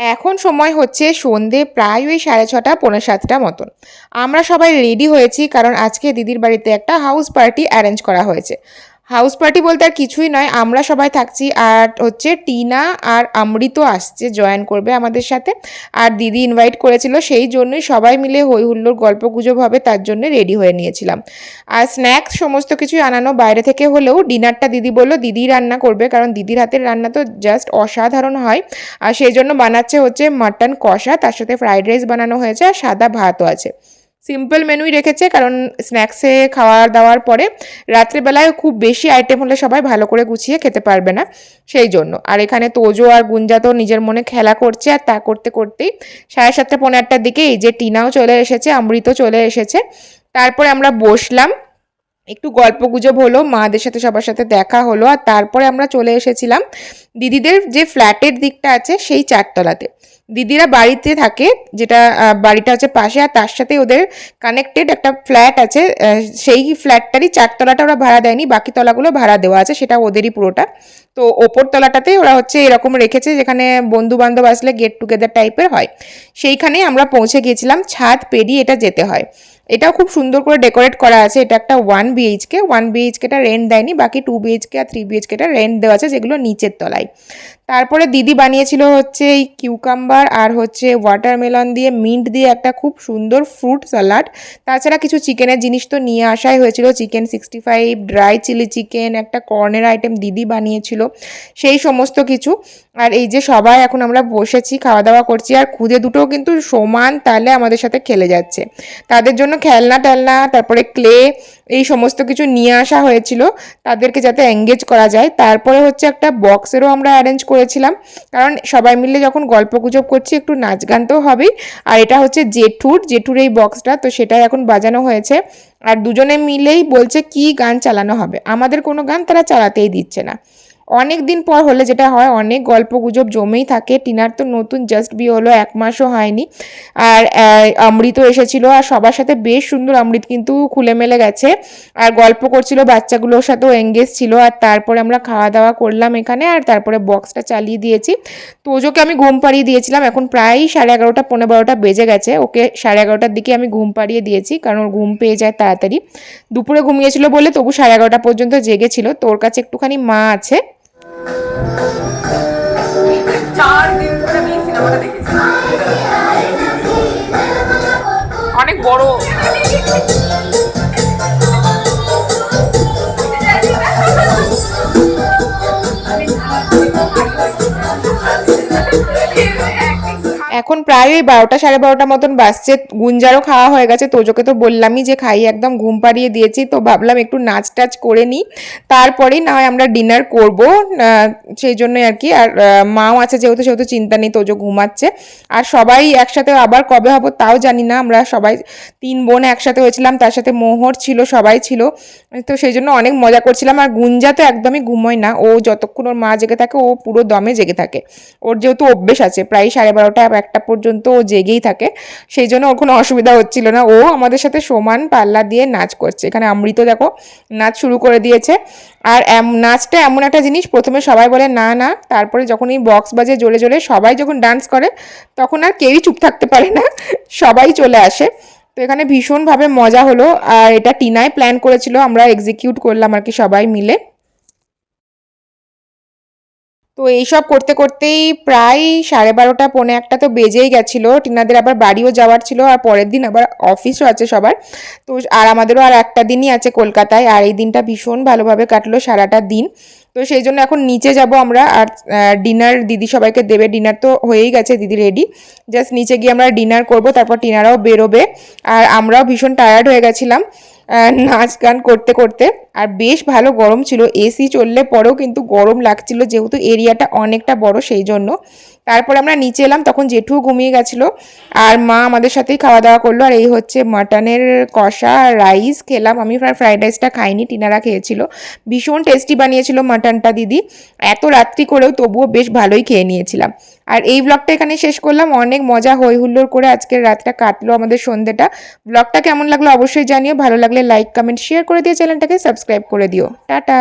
এখন সময় হচ্ছে সন্ধে প্রায় ওই সাড়ে ছটা, পৌনে সাতটা মতন। আমরা সবাই রেডি হয়েছি কারণ আজকে দিদির বাড়িতে একটা হাউস পার্টি অ্যারেঞ্জ করা হয়েছে। হাউস পার্টি বলতে আর কিছুই নয়, আমরা সবাই থাকছি আর হচ্ছে টিনা আর অমৃত আসছে, জয়েন করবে আমাদের সাথে। আর দিদি ইনভাইট করেছিল, সেই জন্যই সবাই মিলে হই হুল্লোর গল্প গুজব হবে, তার জন্য রেডি হয়ে নিয়েছিলাম। আর স্ন্যাক্স সমস্ত কিছুই আনানো, বাইরে থেকে হলেও ডিনারটা দিদি বলল, দিদি রান্না করবে। কারণ দিদির হাতের রান্না তো জাস্ট অসাধারণ হয়। আর সেই জন্য বানাচ্ছে হচ্ছে মাটন কষা, তার সাথে ফ্রাইড রাইস বানানো হয়েছে, আর সাদা ভাতও আছে। সিম্পল মেনুই রেখেছে, কারণ স্ন্যাক্সে খাওয়া দাওয়ার পরে রাত্রেবেলায় খুব বেশি আইটেম হলে সবাই ভালো করে গুছিয়ে খেতে পারবে না, সেই জন্য। আর এখানে তোজো আর গুঞ্জা তো নিজের মনে খেলা করছে, আর তা করতে করতেই সাড়ে সাতটা পনেরো আটটার দিকে এই যে টিনাও চলে এসেছে অমৃত চলে এসেছে। তারপরে আমরা বসলাম, একটু গল্প গুজব হলো, মাদের সাথে সবার সাথে দেখা হলো, আর তারপরে আমরা চলে এসেছিলাম দিদিদের যে ফ্ল্যাটের দিকটা আছে সেই চারতলাতে। দিদিরা বাড়িতে থাকে, যেটা বাড়িটা হচ্ছে পাশে, আর তার সাথে ওদের কানেক্টেড একটা ফ্ল্যাট আছে সেই ফ্ল্যাটটারই চারতলাটা ওরা ভাড়া দেয়নি, বাকি তলাগুলো ভাড়া দেওয়া আছে, সেটা ওদেরই পুরোটা। তো ওপর তলাটাতেই ওরা হচ্ছে এরকম রেখেছে, যেখানে বন্ধু বান্ধব আসলে গেট টুগেদার টাইপের হয়। সেইখানেই আমরা পৌঁছে গিয়েছিলাম, ছাদ পেরিয়ে এটা যেতে হয়। এটাও খুব সুন্দর করে ডেকোরেট করা আছে, এটা একটা ওয়ান বিএইচকে ওয়ান বিএইচকেটা রেন্ট দেয়নি, বাকি টু বিএইচকে আর থ্রি বিএইচকেটা রেন্ট দেওয়া আছে, যেগুলো নিচের তলায়। তারপরে দিদি বানিয়েছিল হচ্ছে এই কিউকাম্বার আর হচ্ছে ওয়াটারমেলন দিয়ে মিন্ট দিয়ে একটা খুব সুন্দর ফ্রুট স্যালাড তাছাড়া কিছু চিকেনের জিনিস তো নিয়ে আসাই হয়েছিল। Chicken sixty five dry chilli chicken একটা কর্নের আইটেম দিদি বানিয়েছিল, সেই সমস্ত কিছু। আর এই যে সবাই এখন আমরা বসেছি খাওয়া দাওয়া করছি, আর খুদে দুটোও কিন্তু সমান তালে আমাদের সাথে খেলে যাচ্ছে। তাদের জন্য খেলনা টেলনা তারপরে ক্লে এই সমস্ত কিছু নিয়ে আসা হয়েছিল, তাদেরকে যাতে এঙ্গেজ করা যায়। তারপরে হচ্ছে একটা বক্সেরও আমরা অ্যারেঞ্জ করেছিলাম। কারণ সবাই মিলে যখন গল্প গুজব করছি, একটু নাচ গান তো হবেই। আর এটা হচ্ছে জেঠুর জেঠুর এই বক্সটা তো সেটাই এখন বাজানো হয়েছে। আর দুজনে মিলেই বলছে কি গান চালানো হবে। আমাদের কোনো গান তারা চালাতেই দিচ্ছে না। অনেক দিন পর হলে যেটা হয়, অনেক গল্প গুজব জমেই থাকে। টিনার তো নতুন জাস্ট বিয়ে হলো, এক মাসও হয়নি। আর অমৃত এসেছিল আর সবার সাথে বেশ সুন্দর অমৃত কিন্তু খুলে মেলে গেছে। আর গল্প করছিল, বাচ্চাগুলোর সাথেও এঙ্গেজ ছিল। আর তারপরে আমরা খাওয়া দাওয়া করলাম এখানে আর তারপরে বক্সটা চালিয়ে দিয়েছি। তোজোকে আমি ঘুম পাড়িয়ে দিয়েছিলাম। এখন প্রায় সাড়ে এগারোটা পনেরো বারোটা বেজে গেছে। ওকে সাড়ে এগারোটার দিকে আমি ঘুম পাড়িয়ে দিয়েছি কারণ ওর ঘুম পেয়ে যায় তাড়াতাড়ি। দুপুরে ঘুমিয়েছিল বলে তবু সাড়ে এগারোটা পর্যন্ত জেগেছিল। তোর কাছে একটুখানি মা আছে। চার দিন আমি সিনেমাটা দেখেছি অনেক বড় এখন প্রায় ওই বারোটা সাড়ে বারোটা মতন বাজছে, গুঞ্জারও খাওয়া হয়ে গেছে। তোজোকে তো বললামই যে খাই, একদম ঘুম পাড়িয়ে দিয়েছি। তো ভাবলাম একটু নাচ টাচ করে নিই। তারপরেই না হয় আমরা ডিনার করব সেই জন্যই আর কি। আর মাও আছে যেহেতু, সেহেতু চিন্তা নেই, তোজো ঘুমাচ্ছে। আর সবাই একসাথে আবার কবে হব তাও জানি না। আমরা সবাই তিন বোন একসাথে হয়েছিলাম, তার সাথে মোহর ছিল, সবাই ছিল। তো সেই জন্য অনেক মজা করছিলাম। আর গুঞ্জা তো একদমই ঘুমোয় না। ও যতক্ষণ ওর মা জেগে থাকে, ও পুরো দমে জেগে থাকে। ওর যেহেতু অভ্যেস আছে, প্রায় সাড়ে বারোটা একটা পর্যন্ত ও জেগেই থাকে। সেই জন্য ওর কোনো অসুবিধা হচ্ছিল না। ও আমাদের সাথে সমান পাল্লা দিয়ে নাচ করছে। এখানে অমৃত দেখো, নাচ শুরু করে দিয়েছে। আর নাচটা এমন একটা জিনিস, প্রথমে সবাই বলে, না না। তারপরে যখন এই বক্স বাজে জোরে জোরে সবাই যখন ডান্স করে, তখন আর কেউই চুপ থাকতে পারে না। সবাই চলে আসে। তো এখানে ভীষণভাবে মজা হলো। আর এটা টিনাই প্ল্যান করেছিল। আমরা এক্সিকিউট করলাম আর কি সবাই মিলে। তো এইসব করতে করতেই প্রায় সাড়ে বারোটা, পৌনে একটা তো বেজেই গেছিল। টিনাদের আবার বাড়িও যাওয়ার ছিল আর পরের দিন আবার অফিসও আছে সবার। তো আর আমাদেরও আর একটা দিনই আছে কলকাতায় আর এই দিনটা ভীষণ ভালোভাবে কাটলো সারাটা দিন। তো সেই জন্য এখন নিচে যাব আমরা আর ডিনার দিদি সবাইকে দেবে। ডিনার তো হয়েই গেছে দিদি রেডি জাস্ট নিচে গিয়ে আমরা ডিনার করব, তারপর টিনারাও বেরোবে। আর আমরাও ভীষণ টায়ার্ড হয়ে গেছিলাম নাচ গান করতে করতে। আর বেশ ভালো গরম ছিল এসি চললে পরেও কিন্তু গরম লাগছিল যেহেতু এরিয়াটা অনেকটা বড় সেই জন্য। তারপরে আমরা নিচে এলাম, তখন জেঠুও ঘুমিয়ে গেছিল আর মা আমাদের সাথেই খাওয়া দাওয়া করল। আর এই হচ্ছে মাটনের কষা রাইস খেলাম। আমি ফ্রাইড রাইসটা খাইনি, টিনারা খেয়েছিল। ভীষণ টেস্টি বানিয়েছিল মাটনটা দিদি। এত রাত্রি করেও তবুও বেশ ভালোই খেয়ে নিয়েছিলাম। আর এই ব্লগটা এখানে শেষ করলাম। অনেক মজা হই হুল্লোড় করে আজকের রাতটা কাটলো আমাদের সন্ধ্যেটা ব্লগটা কেমন লাগল অবশ্যই জানিও। ভালো লাগলে লাইক কমেন্ট শেয়ার করে দিয়ে চ্যানেলটাকে সাবস্ক্রাইব করে দিও। টাটা।